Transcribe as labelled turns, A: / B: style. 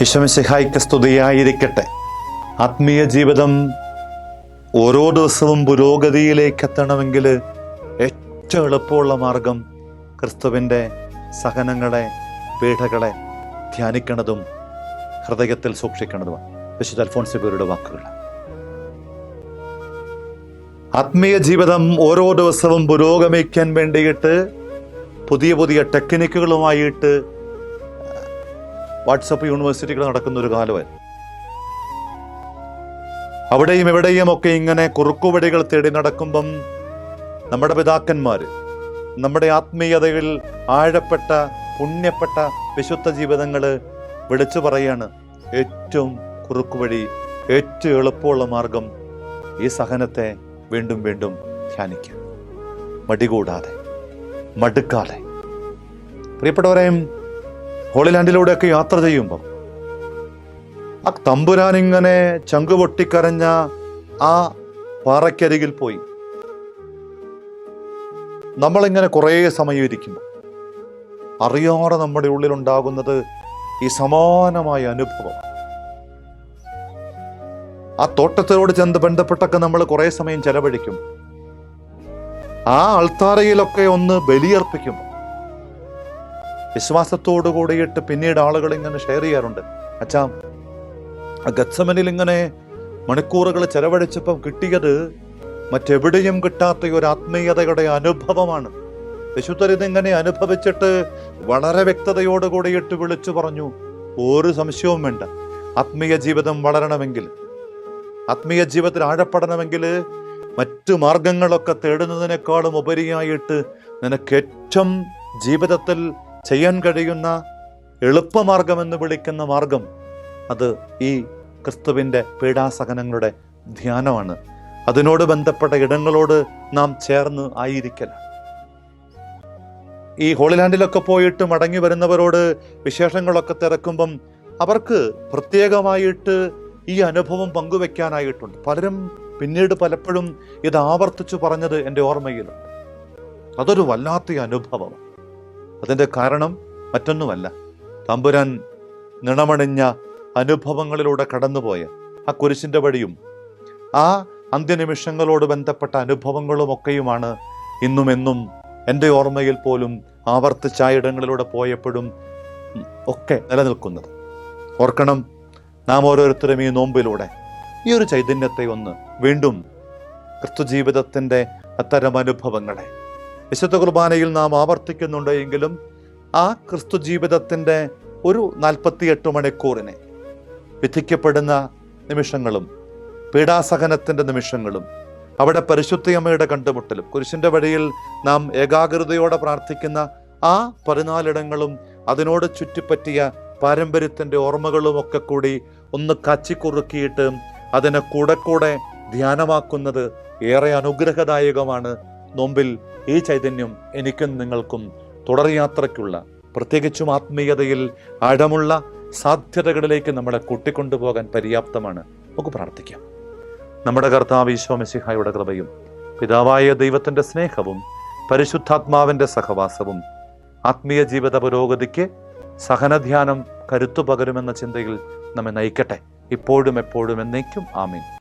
A: ഈശോമിശിഹായ്ക്ക് സ്തുതിയായിരിക്കട്ടെ. ആത്മീയ ജീവിതം ഓരോ ദിവസവും പുരോഗതിയിലേക്ക് എത്തണമെങ്കിൽ ഏറ്റവും എളുപ്പമുള്ള മാർഗം ക്രിസ്തുവിന്റെ സഹനങ്ങളെ പീഠകളെ ധ്യാനിക്കണതും ഹൃദയത്തിൽ സൂക്ഷിക്കണതുമാണ് വിശുദ്ധ അൽഫോൻസിബിയുടെ വാക്കുകൾ ആത്മീയ ജീവിതം ഓരോ ദിവസവും പുരോഗമിക്കാൻ വേണ്ടിയിട്ട് പുതിയ പുതിയ ടെക്നിക്കുകളുമായിട്ട് വാട്സപ്പ് യൂണിവേഴ്സിറ്റികൾ നടക്കുന്ന ഒരു കാലമായിരുന്നു. അവിടെയും എവിടെയും ഒക്കെ ഇങ്ങനെ കുറുക്കുവടികൾ തേടി നടക്കുമ്പം നമ്മുടെ പിതാക്കന്മാർ നമ്മുടെ ആത്മീയതയിൽ ആഴപ്പെട്ട പുണ്യപ്പെട്ട വിശുദ്ധ ജീവിതങ്ങൾ വിളിച്ചു പറയാണ് ഏറ്റവും കുറുക്കുവഴി ഏറ്റവും എളുപ്പമുള്ള മാർഗം ഈ സഹനത്തെ വീണ്ടും വീണ്ടും ധ്യാനിക്കുക മടികൂടാതെ മടുക്കാതെ. പ്രിയപ്പെട്ടവരെയും ഹോളിലാൻഡിലൂടെയൊക്കെ യാത്ര ചെയ്യുമ്പോൾ ആ തമ്പുരാൻ ഇങ്ങനെ ചങ്കു പൊട്ടിക്കരഞ്ഞ ആ പാറയ്ക്കരികിൽ പോയി. നമ്മളിങ്ങനെ കുറേ സമയം ഇരിക്കുമ്പോൾ അറിയാതെ നമ്മുടെ ഉള്ളിൽ ഉണ്ടാകുന്നത് ഈ സമാനമായ അനുഭവം. ആ തോട്ടത്തോട് ചെന്ന് ബന്ധപ്പെട്ടൊക്കെ നമ്മൾ കുറേ സമയം ചെലവഴിക്കും. ആ അൾത്താരയിലൊക്കെ ഒന്ന് ബലിയർപ്പിക്കും. വിശ്വാസത്തോടു കൂടിയിട്ട് പിന്നീട് ആളുകൾ ഇങ്ങനെ ഷെയർ ചെയ്യാറുണ്ട്. അച്ഛാ ഗത്സമനിൽ ഇങ്ങനെ മണിക്കൂറുകൾ ചെലവഴിച്ചപ്പം കിട്ടിയത് മറ്റെവിടെയും കിട്ടാത്ത ഒരു ആത്മീയതയുടെ അനുഭവമാണ്. വിശുദ്ധരിതിങ്ങനെ അനുഭവിച്ചിട്ട് വളരെ വ്യക്തതയോട് കൂടിയിട്ട് വിളിച്ചു പറഞ്ഞു ഒരു സംശയവും വേണ്ട. ആത്മീയ ജീവിതം വളരണമെങ്കിൽ ആത്മീയ ജീവിതത്തിൽ ആഴപ്പെടണമെങ്കിൽ മറ്റു മാർഗങ്ങളൊക്കെ തേടുന്നതിനേക്കാളും ഉപരിയായിട്ട് നിനക്ക് ഏറ്റവും ജീവിതത്തിൽ ചെയ്യാൻ കഴിയുന്ന എളുപ്പമാർഗമെന്ന് വിളിക്കുന്ന മാർഗം അത് ഈ ക്രിസ്തുവിന്റെ പീഡാസഹനങ്ങളുടെ ധ്യാനമാണ്. അതിനോട് ബന്ധപ്പെട്ട ഇടങ്ങളോട് നാം ചേർന്ന് ആയിരിക്കലാണ് ഈ ഹോളിലാൻഡിലൊക്കെ പോയിട്ട് മടങ്ങി വരുന്നവരോട് വിശേഷങ്ങളൊക്കെ തിരക്കുമ്പം അവർക്ക് പ്രത്യേകമായിട്ട് ഈ അനുഭവം പങ്കുവെക്കാനായിട്ടുണ്ട്. പലരും പിന്നീട് പലപ്പോഴും ഇത് ആവർത്തിച്ചു പറഞ്ഞത് എന്റെ ഓർമ്മയിലുണ്ട് അതൊരു വല്ലാത്ത അനുഭവം. അതിന്റെ കാരണം മറ്റൊന്നുമല്ല. തമ്പുരാൻ നിണമണിഞ്ഞ അനുഭവങ്ങളിലൂടെ കടന്നുപോയ ആ കുരിശിന്റെ വഴിയും ആ അന്ത്യനിമിഷങ്ങളോട് ബന്ധപ്പെട്ട അനുഭവങ്ങളുമൊക്കെയുമാണ് ഇന്നും എന്നും എന്റെ ഓർമ്മയിൽ പോലും ആവർത്തിച്ചായിടങ്ങളിലൂടെ പോയപ്പോഴും ഒക്കെ നിലനിൽക്കുന്നത്. ഓർക്കണം നാം ഓരോരുത്തരും ഈ നോമ്പിലൂടെ ഈ ഒരു ചൈതന്യത്തെ ഒന്ന് വീണ്ടും ക്രിസ്തു ജീവിതത്തിന്റെ അത്തരം അനുഭവങ്ങളെ വിശുദ്ധ കുർബാനയിൽ നാം ആവർത്തിക്കുന്നുണ്ട് എങ്കിലും ആ ക്രിസ്തു ജീവിതത്തിന്റെ ഒരു നാൽപ്പത്തിയെട്ട് മണിക്കൂറിനെ വിധിക്കപ്പെടുന്ന നിമിഷങ്ങളും പീഡാസഹനത്തിന്റെ നിമിഷങ്ങളും അവിടെ പരിശുദ്ധിയമ്മയുടെ കണ്ടുമുട്ടലും കുരിശിന്റെ വഴിയിൽ നാം ഏകാഗ്രതയോടെ പ്രാർത്ഥിക്കുന്ന ആ പതിനാലിടങ്ങളും അതിനോട് ചുറ്റിപ്പറ്റിയ പാരമ്പര്യത്തിന്റെ ഓർമ്മകളും ഒക്കെ കൂടി ഒന്ന് കച്ചിക്കുറുക്കിയിട്ട് അതിനെ കൂടെ കൂടെ ധ്യാനമാക്കുന്നത് ഏറെ അനുഗ്രഹദായകമാണ് നോമ്പിൽ ഈ ചൈതന്യം എനിക്കും നിങ്ങൾക്കും തുടർയാത്രയ്ക്കുള്ള പ്രത്യേകിച്ചും ആത്മീയതയിൽ ആഴമുള്ള സാധ്യതകളിലേക്ക് നമ്മളെ കൂട്ടിക്കൊണ്ടുപോകാൻ പര്യാപ്തമാണ്. നമുക്ക് പ്രാർത്ഥിക്കാം. നമ്മുടെ കർത്താവ് ഈശോ മെസ്സിഹായുടെ കൃപയും പിതാവായ ദൈവത്തിന്റെ സ്നേഹവും പരിശുദ്ധാത്മാവിന്റെ സഹവാസവും ആത്മീയ ജീവിത പുരോഗതിക്ക് സഹനധ്യാനം കരുത്തു പകരുമെന്ന ചിന്തയിൽ നമ്മെ നയിക്കട്ടെ. ഇപ്പോഴും എപ്പോഴും എന്നേക്കും. ആമീൻ.